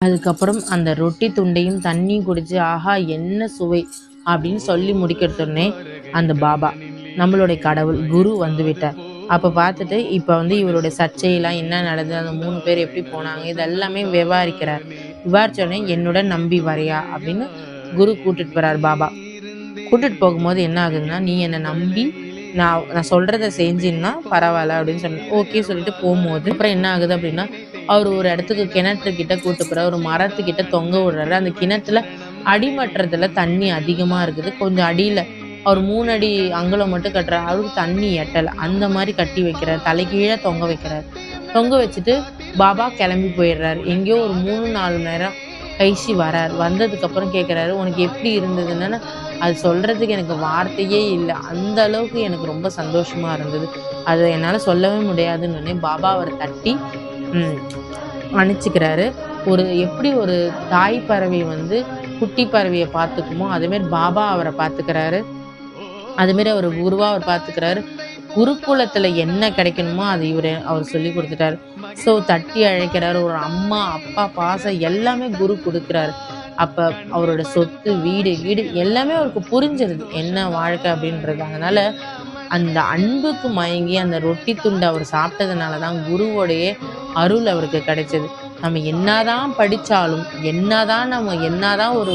அதுக்கப்புறம் அந்த ரொட்டி துண்டையும் தண்ணியும் குடிச்சு ஆஹா என்ன சுவை அப்படின்னு சொல்லி முடிக்கிறதுனே அந்த பாபா நம்மளுடைய கடவுள் குரு வந்து விட்டார். அப்போ பார்த்துட்டு இப்போ வந்து இவருடைய சர்ச்சையெல்லாம் என்ன நடந்தது அந்த மூணு பேர் எப்படி போனாங்க இதெல்லாமே விவாரிக்கிறார். விவாரிச்சோடனே என்னுடன் நம்பி வரையா? அப்படின்னு குரு கூட்டிட்டு போறார் பாபா. கூட்டிட்டு போகும்போது என்ன ஆகுதுன்னா நீ என்னை நம்பி நான் நான் சொல்றதை செஞ்சின்னா பரவாயில்ல அப்படின்னு சொன்னேன் ஓகே சொல்லிட்டு போகும்போது அப்புறம் என்ன ஆகுது அப்படின்னா அவர் ஒரு இடத்துக்கு கிணற்றுக்கிட்ட கூட்டு போகிறார் ஒரு மரத்துக்கிட்ட தொங்க விடுறாரு. அந்த கிணத்துல அடிமட்டத்தில் தண்ணி அதிகமாக இருக்குது. கொஞ்சம் அடியில் அவர் மூணு அடி அங்குலம் மட்டும் கட்டுறாரு. அவருக்கு தண்ணி எட்டலை. அந்த மாதிரி கட்டி வைக்கிறார். தலைக்கீழே தொங்க வைக்கிறார். தொங்க வச்சுட்டு பாபா கிளம்பி போயிடுறாரு. எங்கேயோ ஒரு மூணு நாலு நேரம் கைசி வரார். வந்ததுக்கப்புறம் கேட்குறாரு உனக்கு எப்படி இருந்ததுன்னு? அது சொல்கிறதுக்கு எனக்கு வார்த்தையே இல்லை. அந்த அளவுக்கு எனக்கு ரொம்ப சந்தோஷமாக இருந்தது. அதை என்னால் சொல்லவே முடியாதுன்னு பாபா அவரை தட்டி அனுச்சிக்கிறாரு ஒரு எப்படி ஒரு தாய் பறவை வந்து குட்டி பறவையை பார்த்துக்குமோ அதுமாரி பாபா அவரை பார்த்துக்கிறாரு. அதுமாரி அவர் குருவாக அவர் பார்த்துக்கிறாரு. குருகுலத்தில் என்ன கிடைக்கணுமோ அது இவர் அவர் சொல்லி கொடுத்துட்டாரு. ஸோ தட்டி அழைக்கிறாரு. ஒரு அம்மா அப்பா பாசம் எல்லாமே குரு கொடுக்குறாரு. அப்போ அவரோட சொத்து வீடு வீடு எல்லாமே அவருக்கு புரிஞ்சிருது. என்ன வாழ்க்கை அப்படின்றது அதனால அந்த அன்புக்கு மயங்கி அந்த ரொட்டி துண்டு அவர் சாப்பிட்டதுனால தான் குருவோடைய அருள் அவருக்கு கிடைச்சது. நம்ம என்னதான் படித்தாலும் என்னதான் நம்ம என்னதான் ஒரு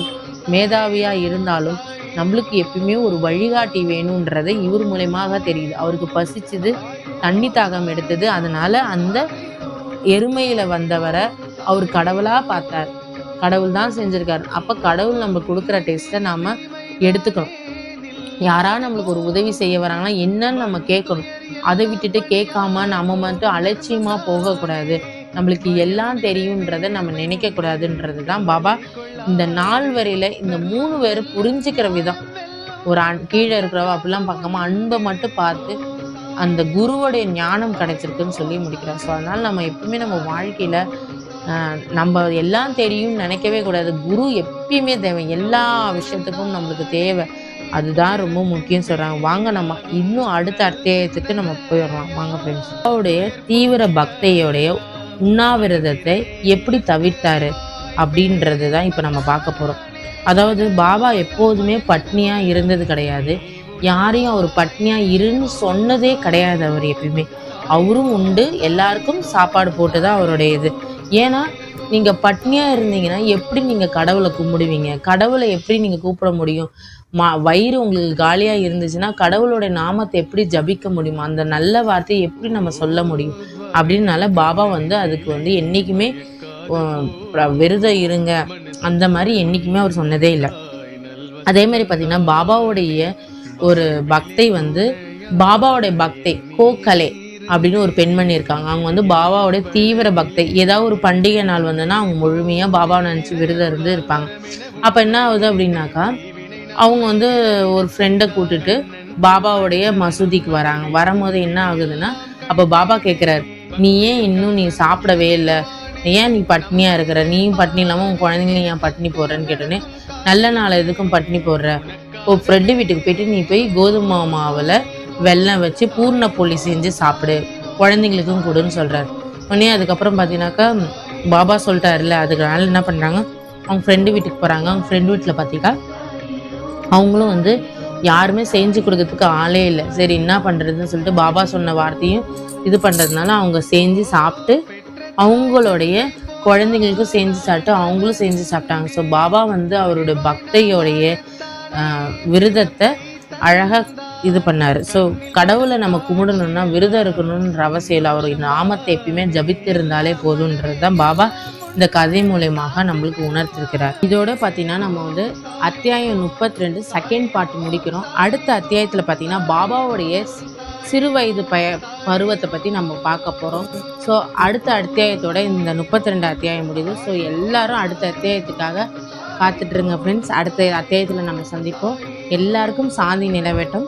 மேதாவியாக இருந்தாலும் நம்மளுக்கு எப்பயுமே ஒரு வழிகாட்டி வேணுன்றதை இவர் மூலயமாக தெரியுது. அவருக்கு பசிச்சுது தண்ணி தாகம் எடுத்தது. அதனால அந்த எருமையில வந்தவரை அவர் கடவுளா பார்த்தார். கடவுள் தான் செஞ்சிருக்காரு. அப்ப கடவுள் நம்ம கொடுக்குற டெஸ்ட்டை நாம எடுத்துக்கணும். யாரா நம்மளுக்கு ஒரு உதவி செய்ய வராங்கன்னா என்னன்னு நம்ம கேட்கணும். அதை விட்டுட்டு கேட்காம நம்ம மட்டும் அலட்சியமா போகக்கூடாது. நம்மளுக்கு எல்லாம் தெரியுன்றத நம்ம நினைக்க கூடாதுன்றது தான் பாபா. இந்த நாள் வரையில இந்த மூணு பேர் புரிஞ்சுக்கிற விதம். ஒரு அன் கீழே இருக்கிறவ அப்படிலாம் பார்க்காம அன்பை மட்டும் பார்த்து அந்த குருவோடைய ஞானம் கிடைச்சிருக்குன்னு சொல்லி முடிக்கிறோம் ஸோ அதனால் நம்ம எப்பவுமே நம்ம வாழ்க்கையில் நம்ம எல்லாம் தெரியும்னு நினைக்கவே கூடாது. குரு எப்பயுமே தேவை. எல்லா விஷயத்துக்கும் நம்மளுக்கு தேவை. அதுதான் ரொம்ப முக்கியம் சொல்கிறாங்க வாங்க நம்ம இன்னும் அடுத்த அத்தியாயத்துக்கு நம்ம போயிடலாம் வாங்க ஃப்ரெண்ட்ஸ் அவருடைய தீவிர பக்தியோடைய உண்ணாவிரதத்தை எப்படி தவிர்த்தாரு அப்படின்றது தான் இப்போ நம்ம பார்க்க போகிறோம் அதாவது பாபா எப்போதுமே பட்னியாக இருந்தது கிடையாது. யாரையும் அவர் பட்னியாக இருன்னு சொன்னதே கிடையாது அவர் எப்பயுமே. அவரும் உண்டு எல்லாருக்கும் சாப்பாடு போட்டு தான் அவருடைய இது. ஏன்னா நீங்கள் பட்னியாக இருந்தீங்கன்னா எப்படி நீங்கள் கடவுளை கும்பிடுவீங்க? கடவுளை எப்படி நீங்கள் கூப்பிட முடியும்? மா வயிறு உங்களுக்கு காலியாக இருந்துச்சுன்னா கடவுளோட நாமத்தை எப்படி ஜபிக்க முடியும்? அந்த நல்ல வார்த்தையை எப்படி நம்ம சொல்ல முடியும்? அப்படின்னால பாபா வந்து அதுக்கு வந்து என்றைக்குமே விரதம் இருங்க. அந்த மாதிரி என்றைக்குமே அவர் சொன்னதே இல்லை. அதே மாதிரி பார்த்தீங்கன்னா பாபாவுடைய ஒரு பக்தை வந்து பாபாவுடைய பக்தை கோக்கலை அப்படின்னு ஒரு பெண்மணி இருக்காங்க அவங்க வந்து பாபாவோட தீவிர பக்தை ஏதாவது ஒரு பண்டிகை நாள் வந்ததுன்னா அவங்க முழுமையாக பாபாவை நினச்சி விரதம் இருந்து இருப்பாங்க. அப்போ என்ன ஆகுது அப்படின்னாக்கா அவங்க வந்து ஒரு ஃப்ரெண்டை கூட்டுட்டு பாபாவுடைய மசூதிக்கு வராங்க. வரும்போது என்ன ஆகுதுன்னா அப்போ பாபா கேட்குறாரு நீ ஏன் இன்னும் நீ சாப்பிடவே இல்லை? ஏன் நீ பட்னியாக இருக்கிற? நீயும் பட்னி இல்லாமல் உன் குழந்தைங்களையும் ஏன் பட்னி போடுறேன்னு கேட்டோன்னே நல்ல நாள் எதுக்கும் பட்னி போடுற? ஓ ஃப்ரெண்டு வீட்டுக்கு போயிட்டு நீ போய் கோதுமை மாவில் வெள்ளம் வச்சு பூர்ண புளி செஞ்சு சாப்பிடு. குழந்தைங்களுக்கும் கொடுன்னு சொல்கிறார் உடனே அதுக்கப்புறம் பார்த்தீங்கன்னாக்கா பாபா சொல்லிட்டாருல அதுக்கு என்ன பண்ணுறாங்க அவங்க ஃப்ரெண்டு வீட்டுக்கு போகிறாங்க அவங்க ஃப்ரெண்டு வீட்டில் பார்த்தீங்கன்னா அவங்களும் வந்து யாருமே செஞ்சு கொடுக்கறதுக்கு ஆளே இல்லை. சரி என்ன பண்ணுறதுன்னு சொல்லிட்டு பாபா சொன்ன வார்த்தையும் இது பண்ணுறதுனால அவங்க செஞ்சு சாப்பிட்டு அவங்களுடைய குழந்தைங்களுக்கும் செஞ்சு சாப்பிட்டு அவங்களும் செஞ்சு சாப்பிட்டாங்க. ஸோ பாபா வந்து அவருடைய பக்தையோடைய விரதத்தை அழகாக இது பண்ணார். ஸோ கடவுளை நம்ம கும்பிடணும்னா விரதம் இருக்கணும்ன்ற அவசியம் இல்லை. அவருடைய நாமத்தை எப்பயுமே ஜபித்து இருந்தாலே போதுன்றது தான் பாபா இந்த கதை மூலயமாக நம்மளுக்கு உணர்த்திருக்கிறார். இதோட பார்த்தீங்கன்னா நம்ம வந்து அத்தியாயம் முப்பத்தி ரெண்டு செகண்ட் பார்ட் முடிக்கிறோம். அடுத்த அத்தியாயத்தில் பார்த்தீங்கன்னா பாபாவுடைய சிறு வயது பய பருவத்தை பற்றி நம்ம பார்க்க போகிறோம் ஸோ அடுத்த அத்தியாயத்தோட இந்த முப்பத்தி ரெண்டு அத்தியாயம் முடியுது. ஸோ எல்லாரும் அடுத்த அத்தியாயத்துக்காக காத்துட்ருங்க ஃப்ரெண்ட்ஸ் அடுத்த அத்தியாயத்தில் நம்ம சந்திப்போம். எல்லாருக்கும் சாந்தி நிலவட்டும்.